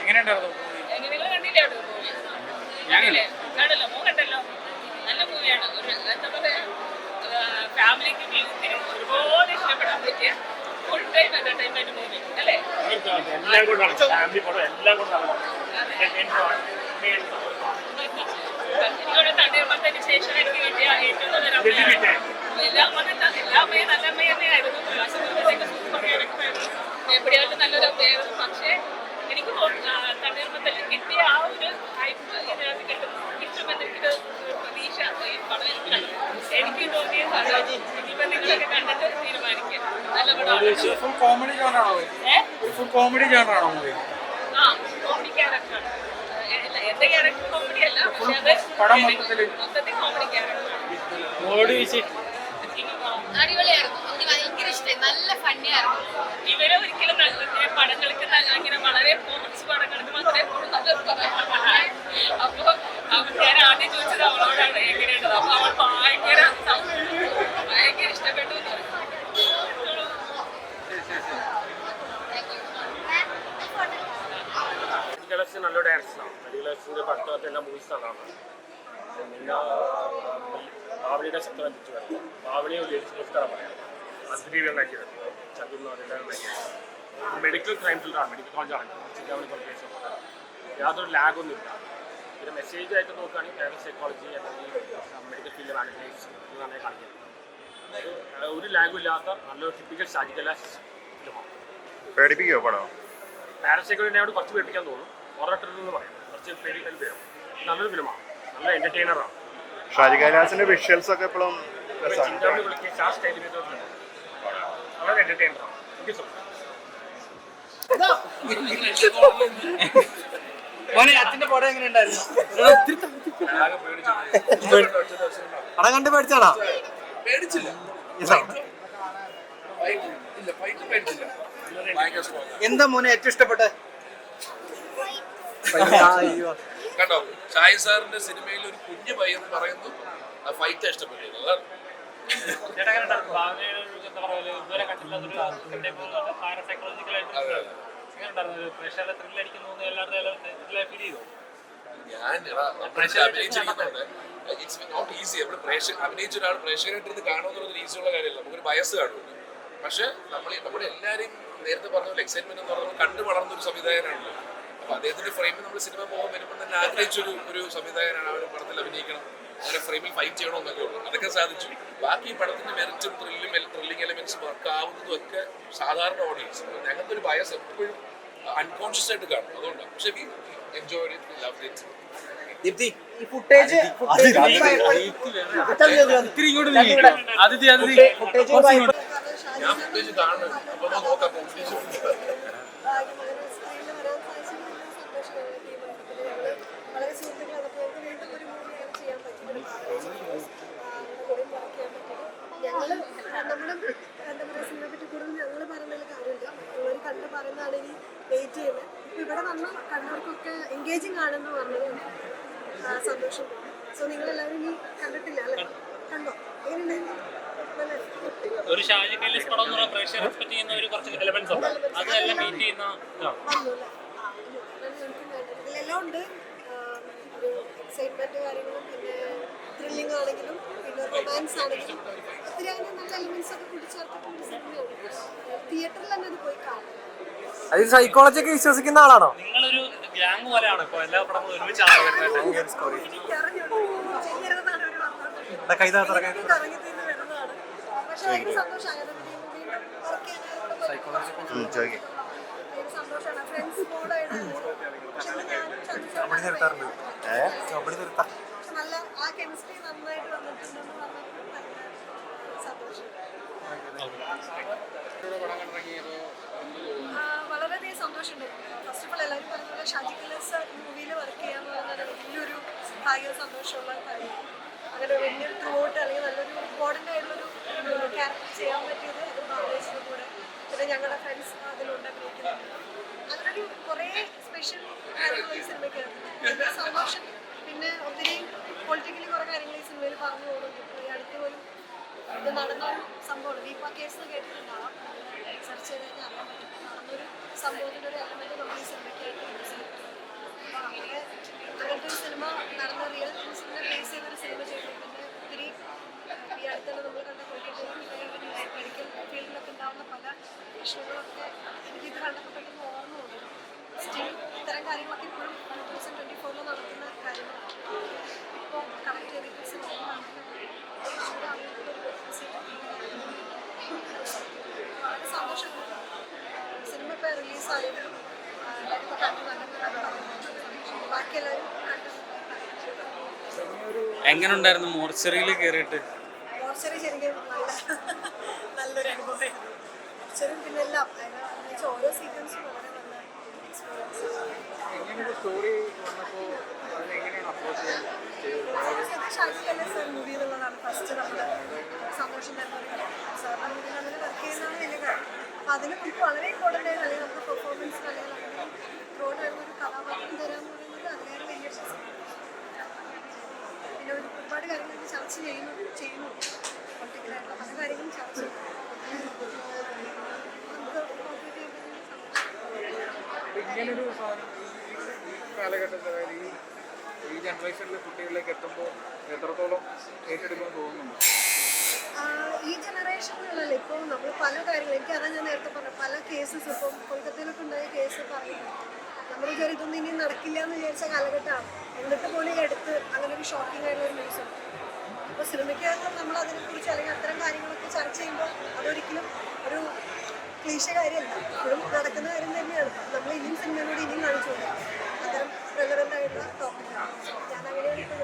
എങ്ങനെയുണ്ടായിരുന്നു? നല്ല ഫാമിലിക്കും യൂത്തിനും ഒരുപാട് ഇഷ്ടപ്പെടാൻ പറ്റിയ ഫുൾ ടൈം എന്റർടൈൻമെന്റ് മൂവി അല്ലേ? എല്ലാം കൊണ്ടാണ്. ഫാമിലി പടം എല്ലാം കൊണ്ടാണ്. എനിക്കിവിടെ തണ്ണീർമത്തന് ശേഷം എനിക്ക് കിട്ടിയ ഏറ്റവും നല്ലൊരു അമ്മയാണ്. എല്ലാം വന്നിട്ട് എല്ലാ അമ്മയും നല്ല തന്നെയായിരുന്നു. അസുഖത്തിലേക്ക് നല്ലൊരു പക്ഷേ എനിക്ക് തണ്ണീർമത്തൽ കിട്ടിയ ആ ഒരു ഹൈപ്പ് ഇതിനകത്ത് കിട്ടും. കിട്ടുമെന്ന് എനിക്കൊരു പ്രതീക്ഷ ഈ പടം എനിക്ക് കണ്ടു. എനിക്ക് തോന്നിയതാണ് നിങ്ങളൊക്കെ കണ്ടിട്ട് തീരുമാനിക്കുക നല്ല പടമാണ് കോമഡി ജോണാണോ കോമഡി ജോണാണോ ആ കോമഡി ക്യാരക്ടറാണ് എന്റെ ക്യാരക്ടർ കോമഡി അല്ല. പക്ഷെ അത് മൊത്തത്തിൽ കോമഡി ക്യാരക്ടറാണ് മോളോട് അടിപൊളിയായിരുന്നു. എനിക്ക് ഭയങ്കര ഇഷ്ടമായി നല്ല ഫണ്ണിയായിരുന്നു ഇവരെ ഒരിക്കലും നല്ല പടങ്ങൾക്ക് ഇങ്ങനെ വളരെ കുറച്ച് പടങ്ങൾക്ക് മാത്രമേ പറയാൻ അപ്പൊ ഞാൻ ആദ്യം ചോദിച്ചത് അവളോടാണ് എങ്ങനെയുള്ളത്. അപ്പൊ അവൾ ഭയങ്കര ഭയങ്കര ഇഷ്ടപ്പെട്ടു എന്ന് പറഞ്ഞു. നല്ല ഡയറക്ഷനാണ് കളക്ഷന്റെ പടത്തൊക്കെ എല്ലാ മൂവീസ് നല്ലതാണ് പിന്നെ ബാവളിയുടെ ശബ്ദം വെച്ച് വരുന്നത് ബാവളിയെ ഒരു ലേഡീസ് പറയാം. അദ്രീവ് ഉണ്ടാക്കിയത് ചന്തു എന്ന് പറയുന്നത് മെഡിക്കൽ ക്രൈം ത്രില്ലറാണ് മെഡിക്കൽ കോളേജാണ് ചിന്താമണി കോളേജ് യാതൊരു ലാഗൊന്നുമില്ല പിന്നെ മെസ്സേജ് ആയിട്ട് നോക്കുകയാണെങ്കിൽ കേരള സൈക്കോളജി അല്ലെങ്കിൽ മെഡിക്കൽ ഫീൽഡ് മാനേജ്മെന്റ് എന്നാണ് കാണിക്കുന്നത്. ഒരു- ലാഗും ഇല്ലാത്ത നല്ലൊരു ടിപ്പിക്കൽ ഷാജിക്കല ഫിലിമാണ് പേടിപ്പിക്കോ പടം? പാരസൈക്കോളിനോട് കുറച്ച് പേടിപ്പിക്കാൻ തോന്നും. ഹൊറർ എന്ന് പറയും. കുറച്ച് പേടിക്കാൻ വരും. നല്ലൊരു ഫിലിമാണ് നല്ല എന്റർടൈനറാണ് ഷാജി കൈലാസിന്റെ വിഷ്വൽസ് ഒക്കെ ഇപ്പോഴും വളരെ എന്റർടൈനറാണ് ഓക്കെ സോ മോനെ അച്ഛന്റെ പടം എങ്ങനെയുണ്ടായിരുന്നു പടം കണ്ട് പേടിച്ചാടാ. എന്താ മോനെ ഏറ്റവും ഇഷ്ടപ്പെട്ട കണ്ടോ ഷായി സാറിന്റെ സിനിമയിൽ ഒരു കുഞ്ഞു പയ്യെന്ന് പറയുന്നു. ആ ഫൈറ്റ് ഇഷ്ടപ്പെട്ടിരുന്നു അതാണ്. അഭിനയിച്ച ഒരാൾ പ്രേക്ഷകരായിട്ടിരുന്ന് കാണുമെന്നുള്ളത് ഈസിയുള്ള കാര്യമല്ല. നമുക്കൊരു വയസ്സ് കാണുമല്ലോ പക്ഷെ നമ്മൾ നമ്മുടെ എല്ലാവരെയും നേരത്തെ പറഞ്ഞ എക്സൈറ്റ്മെന്റ് എന്ന് പറഞ്ഞാൽ കണ്ടു വളർന്ന ഒരു സംവിധായകനാണല്ലോ. അപ്പൊ അദ്ദേഹത്തിന്റെ ഫ്രെയിമിൽ നമ്മൾ സിനിമ പോകാൻ വരുമ്പോൾ തന്നെ ആഗ്രഹിച്ചൊരു ഒരു സംവിധായകനാണ് ആ ഒരു പടത്തിൽ അഭിനയിക്കണം. അങ്ങനെ ഫ്രെയിമിൽ ഫൈറ്റ് ചെയ്യണമെന്നൊക്കെ ഉള്ളൂ. അതൊക്കെ സാധിച്ചു. ബാക്കി പടത്തിന്റെ മെറിറ്റും ത്രില്ലും ത്രില്ലിംഗ് എലമെന്റ്സ് വർക്ക് ആവുന്നതും ഒക്കെ സാധാരണ ഓഡിയൻസ് ഞങ്ങൾക്ക് ഒരു ബയസ് എപ്പോഴും അൺകോൺഷ്യസ് ആയിട്ട് കാണും. അതുകൊണ്ടാണ്. പക്ഷെ we enjoy it love it Deepti ഈ ഫുട്ടേജ് ഞാൻ ഫുട്ടേജ് കാണുന്നു അപ്പൊ നോക്കാം വെയിറ്റ് ചെയ്യുന്നത് ഇപ്പൊ ഇവിടെ വന്ന കണ്ടവർക്കൊക്കെ എൻഗേജിങ് ആണെന്ന് പറഞ്ഞത് സന്തോഷം സോ നിങ്ങളെല്ലാവരും ഇനി കണ്ടിട്ടില്ല അല്ലേ? കണ്ടോ? എങ്ങനെയുണ്ടായിരുന്നു ഒരു ഷാജി കൈലസ് പടം എന്നുള്ള പ്രേക്ഷകർ എക്സ്പെക്ട് ചെയ്യുന്ന ഒരു കുറച്ച് എലമെന്റ്സ് ഉണ്ട്. അതെല്ലാം മീറ്റ് ചെയ്യുന്ന. ഇതിലെല്ലാം ഉണ്ട്. എക്സൈറ്റ്മെന്റ് കാര്യങ്ങളും പിന്നെ ത്രില്ലിംഗ് ആണെങ്കിലും പിന്നെ റൊമാൻസ് ആണെങ്കിലും. ഒത്തിരി അങ്ങനെ നല്ല എലിമെന്റ്സ് ഒക്കെ സിനിമയാണ് തിയേറ്ററിൽ തന്നെ അത് പോയി കാണാം അത് സൈക്കോളജി ഒക്കെ വിശ്വസിക്കുന്ന ആളാണോ? നിങ്ങളൊരു ഗ്യാങ് പോലെയാണ് ഇപ്പൊ? എല്ലാ പടങ്ങളും ഒരുമിച്ചാണ് വരുന്നത്? എനിക്ക് അറിഞ്ഞൂടാ. ചെയ്യരുതെന്നാണ് അവർ പറഞ്ഞത്. കൈ താത്തറക്കാൻ എനിക്ക് കറങ്ങി തിരിഞ്ഞ് വരുന്നതാണ്. പക്ഷേ ഭയങ്കര സന്തോഷമാണ് അങ്ങനെ വീണ്ടും വീണ്ടും work ചെയ്യാനായിട്ട് പറ്റുന്നത്. ചോദിക്കും ഭയങ്കര സന്തോഷമാണ് ഫ്രണ്ട്സ് കൂടായിട്ട് പക്ഷെ ഞാനും ചന്ദ്രനും നിർത്താറുണ്ട് കബഡി നിർത്താം വളരെയധികം സന്തോഷമുണ്ട്. ഫസ്റ്റ് ഓഫ് ഓൾ എല്ലാവരും പറഞ്ഞ പോലെ ഷാജി കില്ലേഴ്സ് മൂവിയിൽ വർക്ക് ചെയ്യാന്ന് പറഞ്ഞാൽ വലിയൊരു ഭയങ്കര സന്തോഷമുള്ള കാര്യമാണ് അങ്ങനെ വലിയൊരു ത്രൂ ഔട്ട് അല്ലെങ്കിൽ നല്ലൊരു ഇമ്പോർട്ടന്റ് ആയിട്ടുള്ളൊരു ക്യാരക്ടർ ചെയ്യാൻ പറ്റിയത് അത് ബാലേഷിന്റെ കൂടെ. പിന്നെ ഞങ്ങളുടെ ഫ്രണ്ട്സ് അതിലുണ്ട് അഭിനയിക്കുന്നുണ്ട് അങ്ങനൊരു കുറേ സ്പെഷ്യൽ കാര്യങ്ങൾ ഈ സിനിമയ്ക്ക് സന്തോഷം പിന്നെ ഒത്തിരി പൊളിറ്റിക്കലി കുറേ കാര്യങ്ങൾ ഈ സിനിമയിൽ പറഞ്ഞു പോകുന്നുണ്ട്. ഈ പോലും ഇത് നടന്ന സംഭവമാണ് ദീപ കേസ് കേട്ടിട്ടുണ്ടാവാം സംഭവത്തിന്റെ ഒരു നമ്മൾ ഈ സിനിമയ്ക്കായിട്ട് യൂസ് ചെയ്തിട്ടുണ്ട് അപ്പോൾ അങ്ങനെ അങ്ങനത്തെ ഒരു സിനിമ നടന്ന റിയൽ ന്യൂസിനെ ബേസ് ചെയ്തൊരു സിനിമ ചെയ്തു പിന്നെ ഒത്തിരി ഏഹ്, ഈ അടുത്തുള്ള നമ്മൾ കണ്ട കോഴിക്കോട് മെഡിക്കൽ ഫീൽഡിലൊക്കെ ഉണ്ടാവുന്ന പല പ്രശ്നങ്ങളൊക്കെ എനിക്ക് ഇത് കണ്ടപ്പോൾ പെട്ടെന്ന് ഓർമ്മ വന്നു സ്റ്റിൽ ഇത്തരം കാര്യങ്ങളൊക്കെ ഇപ്പോഴും ടൂ തൗസൻഡ് ട്വന്റി ഫോറിൽ നടക്കുന്ന കാര്യങ്ങളാണ് ഇപ്പോൾ കണക്ട് ചെയ്തിട്ട് സിനിമ വളരെ സന്തോഷമുണ്ട് സിനിമ ഇപ്പോൾ റിലീസായത് എല്ലാവരും കണ്ടു നല്ല ബാക്കി എല്ലാവരും കണ്ടു എങ്ങനെയുണ്ടായിരുന്നു മോർച്ചറിയിൽ കയറിയിട്ട്? മോർച്ചറി ശരിക്കും നല്ല നല്ലൊരു അനുഭവമായിരുന്നു. മോർച്ചറി പിന്നെ എല്ലാം. അതിന് ഓരോ സീക്വൻസും വളരെ നല്ല എക്സ്പീരിയൻസ് ഷാജി കല്ലേസ് മൂവി എന്നുള്ളതാണ് ഫസ്റ്റ് സന്തോഷം തരുന്ന ഒരു അങ്ങനെ വർക്ക് ചെയ്യുന്നതാണ് വലിയ കാര്യം. അപ്പം അതിന് നമുക്ക് വളരെ ഇമ്പോർട്ടന്റ് ആയിരുന്നു അല്ലെങ്കിൽ നമുക്ക് പെർഫോമൻസ് അല്ലെങ്കിൽ നമുക്ക് റോഡ് വരുന്ന ഒരു കഥാപാത്രം തരാമെന്ന് പറയുന്നത് അതിലേറെ വലിയ പ്രശ്നമാണ് പിന്നെ ഒരു ഒരുപാട് കാര്യങ്ങൾ ഇത് ചർച്ച ചെയ്യുന്നു ചെയ്യുന്നു. പൊളിറ്റിക്കലായിട്ടുള്ള പല കാര്യങ്ങളും ചർച്ച ഇങ്ങനൊരു സാധനം ഈ കാലഘട്ടത്തിൽ ഈ ഈ ജനറേഷനിലെ കുട്ടികളിലേക്ക് എത്തുമ്പോൾ എത്രത്തോളം ഏറ്റെടുക്കുമെന്ന് തോന്നുന്നുണ്ട്? ഈ ജനറേഷനിലല്ല ഇപ്പോൾ നമ്മൾ പല കാര്യങ്ങളും എനിക്ക് അതാ ഞാൻ നേരത്തെ പറഞ്ഞത് പല കേസസ് ഇപ്പം കൊൽക്കത്തയിലൊക്കെ ഉണ്ടായ കേസ് പറയുന്നു നമ്മൾ വിചാരിച്ചൊന്നും ഇതൊന്നും ഇനി നടക്കില്ല എന്ന് വിചാരിച്ച കാലഘട്ടമാണ്. എന്നിട്ട് പോലും ഈ അടുത്ത് അങ്ങനെ ഒരു ഷോക്കിംഗ് ആയിട്ടുള്ള ഒരു ന്യൂസ് അപ്പോൾ സിനിമയ്ക്കകത്ത് നമ്മൾ അതിനെക്കുറിച്ച് അല്ലെങ്കിൽ അത്തരം കാര്യങ്ങളൊക്കെ ചർച്ച ചെയ്യുമ്പോൾ അതൊരിക്കലും ഒരു ക്ലീശ കാര്യമല്ല. ഇപ്പോഴും നടക്കുന്ന കാര്യം തന്നെയാണ്. നമ്മൾ ഇനിയും സിനിമയിലൂടെ ഇനിയും കാണിച്ചുകൊണ്ടിരിക്കും. അത്തരം റെലവെന്റ് ആയിട്ടുള്ള ടോപ്പിക്കാണ് ഞാൻ അങ്ങനെയാണ് ഇപ്പോൾ